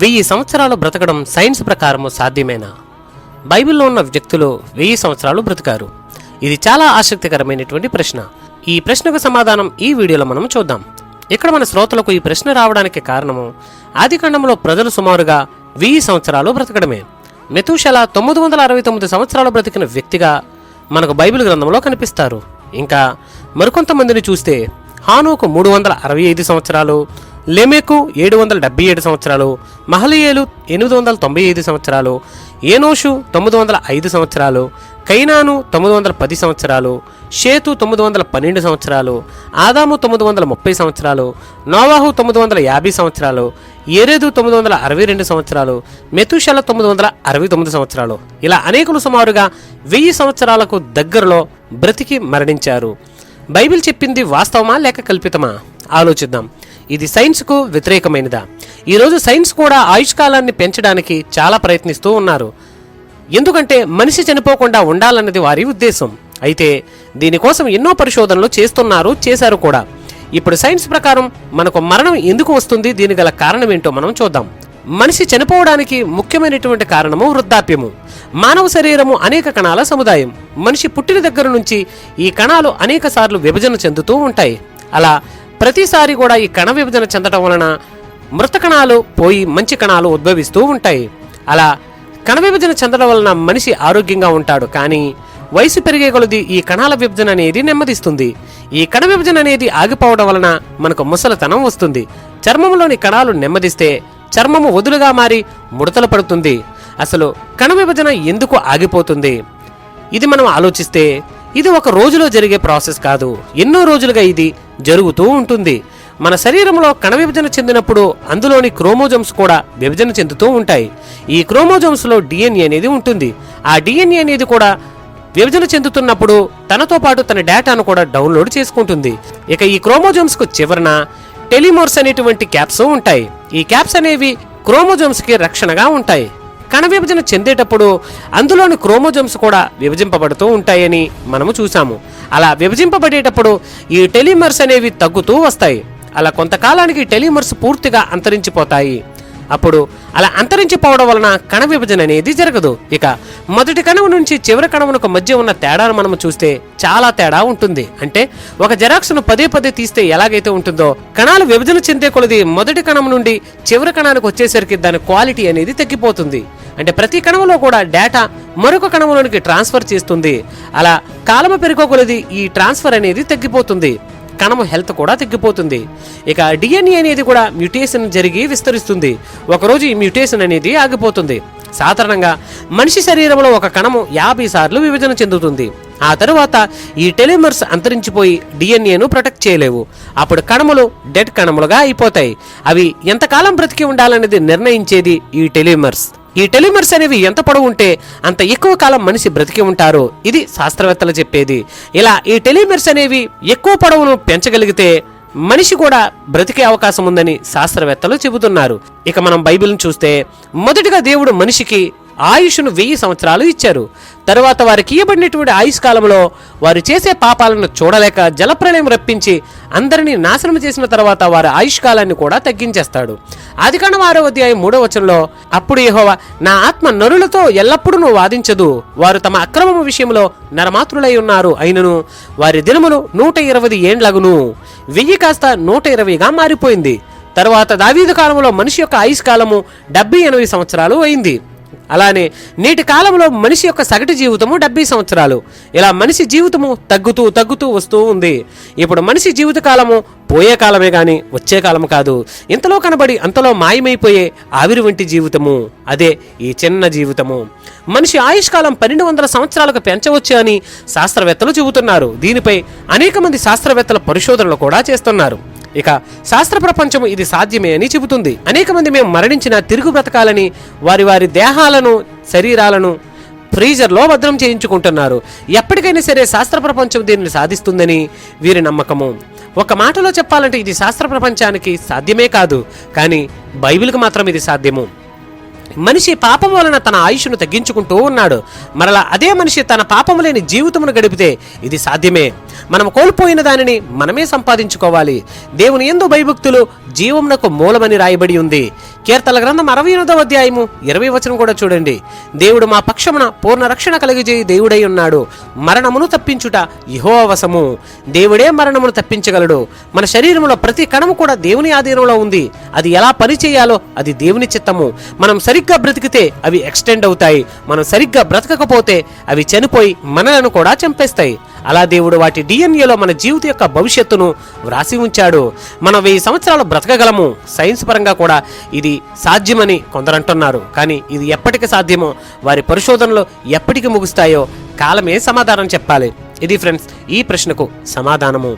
వెయ్యి సంవత్సరాలు బ్రతకడం సైన్స్ ప్రకారము సాధ్యమేనా? బైబిల్లో ఉన్న వ్యక్తులు వెయ్యి సంవత్సరాలు బ్రతికారు. ఇది చాలా ఆసక్తికరమైనటువంటి ప్రశ్న. ఈ ప్రశ్నకు సమాధానం ఈ వీడియోలో మనం చూద్దాం. ఇక్కడ మన శ్రోతలకు ఈ ప్రశ్న రావడానికి కారణము ఆదికాండంలో ప్రజలు సుమారుగా వెయ్యి సంవత్సరాలు బ్రతకడమే. మెతుషల తొమ్మిది వందల అరవై తొమ్మిది సంవత్సరాలు బ్రతికిన వ్యక్తిగా మనకు బైబిల్ గ్రంథంలో కనిపిస్తారు. ఇంకా మరికొంతమందిని చూస్తే హానుకు మూడు వందల అరవై ఐదు సంవత్సరాలు లెమెకు ఏడు వందల డెబ్బై ఏడు సంవత్సరాలు మహలియేలు ఎనిమిది వందల తొంభై ఐదు సంవత్సరాలు ఏనోషు తొమ్మిది వందల ఐదు సంవత్సరాలు కైనాను తొమ్మిది వందల పది సంవత్సరాలు షేతు తొమ్మిది వందల పన్నెండు సంవత్సరాలు ఆదాము తొమ్మిది వందల ముప్పై సంవత్సరాలు నోవాహు తొమ్మిది వందల యాభై సంవత్సరాలు ఏరేదు తొమ్మిది వందల అరవై రెండు సంవత్సరాలు మెతుషల తొమ్మిది వందల అరవై తొమ్మిది సంవత్సరాలు. ఇలా అనేకులు సుమారుగా వెయ్యి సంవత్సరాలకు దగ్గరలో బ్రతికి మరణించారు. బైబిల్ చెప్పింది వాస్తవమా లేక కల్పితమా? ఆలోచిద్దాం. ఇది సైన్స్కు వ్యతిరేకమైనదా? ఈరోజు సైన్స్ కూడా ఆయుష్కాలాన్ని పెంచడానికి చాలా ప్రయత్నిస్తూ ఉన్నారు. ఎందుకంటే మనిషి చనిపోకుండా ఉండాలన్నది వారి ఉద్దేశం. అయితే దీనికోసం ఎన్నో పరిశోధనలు చేస్తున్నారు చేశారు కూడా. ఇప్పుడు సైన్స్ ప్రకారం మనకు మరణం ఎందుకు వస్తుంది? దీని గల కారణం ఏంటో మనం చూద్దాం. మనిషి చనిపోవడానికి ముఖ్యమైనటువంటి కారణము వృద్ధాప్యము. మానవ శరీరము అనేక కణాల సముదాయం. మనిషి పుట్టిన దగ్గర నుంచి ఈ కణాలు అనేక సార్లు విభజన చెందుతూ ఉంటాయి. అలా ప్రతిసారి కూడా ఈ కణ విభజన చెందడం వలన మృత కణాలు పోయి మంచి కణాలు ఉద్భవిస్తూ ఉంటాయి. అలా కణ విభజన చెందడం వలన మనిషి ఆరోగ్యంగా ఉంటాడు. కానీ వయసు పెరిగే కొలది ఈ కణాల విభజన అనేది నెమ్మదిస్తుంది. ఈ కణ విభజన అనేది ఆగిపోవడం వలన మనకు ముసలితనం వస్తుంది. చర్మంలోని కణాలు నెమ్మదిస్తే చర్మము వదులుగా మారి ముడతలు పడుతుంది. అసలు కణ విభజన ఎందుకు ఆగిపోతుంది? ఇది మనం ఆలోచిస్తే ఇది ఒక రోజులో జరిగే ప్రాసెస్ కాదు. ఎన్నో రోజులుగా ఇది జరుగుతూ ఉంటుంది. మన శరీరంలో కణ విభజన చెందినప్పుడు అందులోని క్రోమోజోమ్స్ కూడా విభజన చెందుతూ ఉంటాయి. ఈ క్రోమోజోమ్స్లో డిఎన్ఏ అనేది ఉంటుంది. ఆ డిఎన్ఏ అనేది కూడా విభజన చెందుతున్నప్పుడు తనతో పాటు తన డేటాను కూడా డౌన్లోడ్ చేసుకుంటుంది. ఇక ఈ క్రోమోజోమ్స్కు చివరన టెలిమోర్స్ అనేటువంటి క్యాప్స్ ఉంటాయి. ఈ క్యాప్స్ అనేవి క్రోమోజోమ్స్కి రక్షణగా ఉంటాయి. కణ విభజన చెందేటప్పుడు అందులోని క్రోమోజోమ్స్ కూడా విభజింపబడుతూ ఉంటాయని మనము చూసాము అలా విభజింపబడేటప్పుడు ఈ టెలిమర్స్ అనేవి తగ్గుతూ వస్తాయి. అలా కొంతకాలానికి టెలిమర్స్ పూర్తిగా అంతరించిపోతాయి. అప్పుడు అలా అంతరించిపోవడం వలన కణ విభజన అనేది జరగదు. ఇక మొదటి కణము నుంచి చివరి కణమునకు మధ్య ఉన్న తేడాను మనం చూస్తే చాలా తేడా ఉంటుంది. అంటే ఒక జెరాక్స్ను పదే పదే తీస్తే ఎలాగైతే ఉంటుందో కణాలు విభజన చెందే కొలది మొదటి కణం నుండి చివరి కణానికి వచ్చేసరికి దాని క్వాలిటీ అనేది తగ్గిపోతుంది. అంటే ప్రతి కణంలో కూడా డేటా మరొక కణంలోనికి ట్రాన్స్ఫర్ చేస్తుంది. అలా కాలము పెరుగుకొలది ఈ ట్రాన్స్ఫర్ అనేది తగ్గిపోతుంది. కణము హెల్త్ కూడా తగ్గిపోతుంది. ఇక డిఎన్ఏ అనేది కూడా మ్యూటేషన్ జరిగి విస్తరిస్తుంది. ఒకరోజు ఈ మ్యూటేషన్ అనేది ఆగిపోతుంది. సాధారణంగా మనిషి శరీరంలో ఒక కణము యాభై సార్లు విభజన చెందుతుంది. ఆ తరువాత ఈ టెలిమర్స్ అంతరించిపోయి డిఎన్ఏను ప్రొటెక్ట్ చేయలేవు. అప్పుడు కణములు డెడ్ కణములుగా అయిపోతాయి. అవి ఎంతకాలం బ్రతికి ఉండాలనేది నిర్ణయించేది ఈ టెలిమర్స్. ఈ టెలిమర్స్ అనేవి ఎంత పొడవు ఉంటే అంత ఎక్కువ కాలం మనిషి బ్రతికి ఉంటారు. ఇది శాస్త్రవేత్తలు చెప్పేది. ఇలా ఈ టెలిమర్స్ అనేవి ఎక్కువ పొడవును పెంచగలిగితే మనిషి కూడా బ్రతికే అవకాశం ఉందని శాస్త్రవేత్తలు చెబుతున్నారు. ఇక మనం బైబిల్ని చూస్తే మొదటిగా దేవుడు మనిషికి ఆయుష్ను వెయ్యి సంవత్సరాలు ఇచ్చారు. తరువాత వారికి ఇవ్వబడినటువంటి ఆయుష్ కాలంలో వారు చేసే పాపాలను చూడలేక జలప్రలయం రప్పించి అందరినీ నాశనం చేసిన తర్వాత వారి ఆయుష్ కాలాన్ని కూడా తగ్గించేస్తాడు. ఆదికాండం ఆరో అధ్యాయం మూడో వచనంలో అప్పుడు యహోవా నా ఆత్మ నరులతో ఎల్లప్పుడూ వాదించదు. వారు తమ అక్రమము విషయంలో నరమాత్రులై ఉన్నారు. అయినను వారి దినములు నూట ఇరవై ఏండ్లగును. వెయ్యి కాస్త నూట ఇరవైగా మారిపోయింది. తర్వాత దావీదు కాలంలో మనిషి యొక్క ఆయుష్ కాలము డెబ్బై ఎనభై సంవత్సరాలు అయింది. అలానే నేటి కాలంలో మనిషి యొక్క సగటు జీవితము డెబ్బై సంవత్సరాలు. ఇలా మనిషి జీవితము తగ్గుతూ తగ్గుతూ వస్తూ ఉంది. ఇప్పుడు మనిషి జీవిత కాలము పోయే కాలమే గాని వచ్చే కాలం కాదు. ఇంతలో కనబడి అంతలో మాయమైపోయే ఆవిరి వంటి జీవితము. అదే ఈ చిన్న జీవితము. మనిషి ఆయుష్కాలం పన్నెండు వందల సంవత్సరాలకు పెంచవచ్చు అని శాస్త్రవేత్తలు చెబుతున్నారు. దీనిపై అనేక మంది శాస్త్రవేత్తల పరిశోధనలు కూడా చేస్తున్నారు. ఇక శాస్త్ర ప్రపంచం ఇది సాధ్యమే అని చెబుతుంది. అనేక మంది మేము మరణించిన తిరుగు బ్రతకాలని వారి వారి దేహాలను శరీరాలను ఫ్రీజర్లో భద్రం చేయించుకుంటున్నారు. ఎప్పటికైనా సరే శాస్త్ర ప్రపంచం దీనిని సాధిస్తుందని వీరి నమ్మకము. ఒక మాటలో చెప్పాలంటే ఇది శాస్త్ర ప్రపంచానికి సాధ్యమే కాదు కానీ బైబిల్కి మాత్రం ఇది సాధ్యము. మనిషి పాపం వలన తన ఆయుష్ను తగ్గించుకుంటూ ఉన్నాడు. మరలా అదే మనిషి తన పాపము లేని జీవితమును గడిపితే ఇది సాధ్యమే. మనం కోల్పోయిన దానిని మనమే సంపాదించుకోవాలి. దేవుని ఎందు భయభక్తులు జీవమునకు మూలమని రాయబడి ఉంది. కీర్తల గ్రంథం అరవై ఎనిమిదవ అధ్యాయము ఇరవై వచనం కూడా చూడండి. దేవుడు మా పక్షమున పూర్ణ రక్షణ కలిగజేయి దేవుడై ఉన్నాడు. మరణమును తప్పించుట ఇహోవసము దేవుడే మరణమును తప్పించగలడు. మన శరీరంలో ప్రతి కణము కూడా దేవుని ఆధీనంలో ఉంది. అది ఎలా పని చేయాలో అది దేవుని చిత్తము. మనం సరి సరిగ్గా బ్రతికితే అవి ఎక్స్టెండ్ అవుతాయి. మనం సరిగ్గా బ్రతకకపోతే అవి చనిపోయి మనలను కూడా చంపేస్తాయి. అలా దేవుడు వాటి డిఎన్ఏలో మన జీవిత యొక్క భవిష్యత్తును వ్రాసి ఉంచాడు. మనం వెయ్యి సంవత్సరాలు బ్రతకగలము. సైన్స్ పరంగా కూడా ఇది సాధ్యమని కొందరంటున్నారు. కానీ ఇది ఎప్పటికి సాధ్యమో వారి పరిశోధనలు ఎప్పటికి ముగుస్తాయో కాలమే సమాధానం చెప్పాలి. ఇది ఫ్రెండ్స్ ఈ ప్రశ్నకు సమాధానము.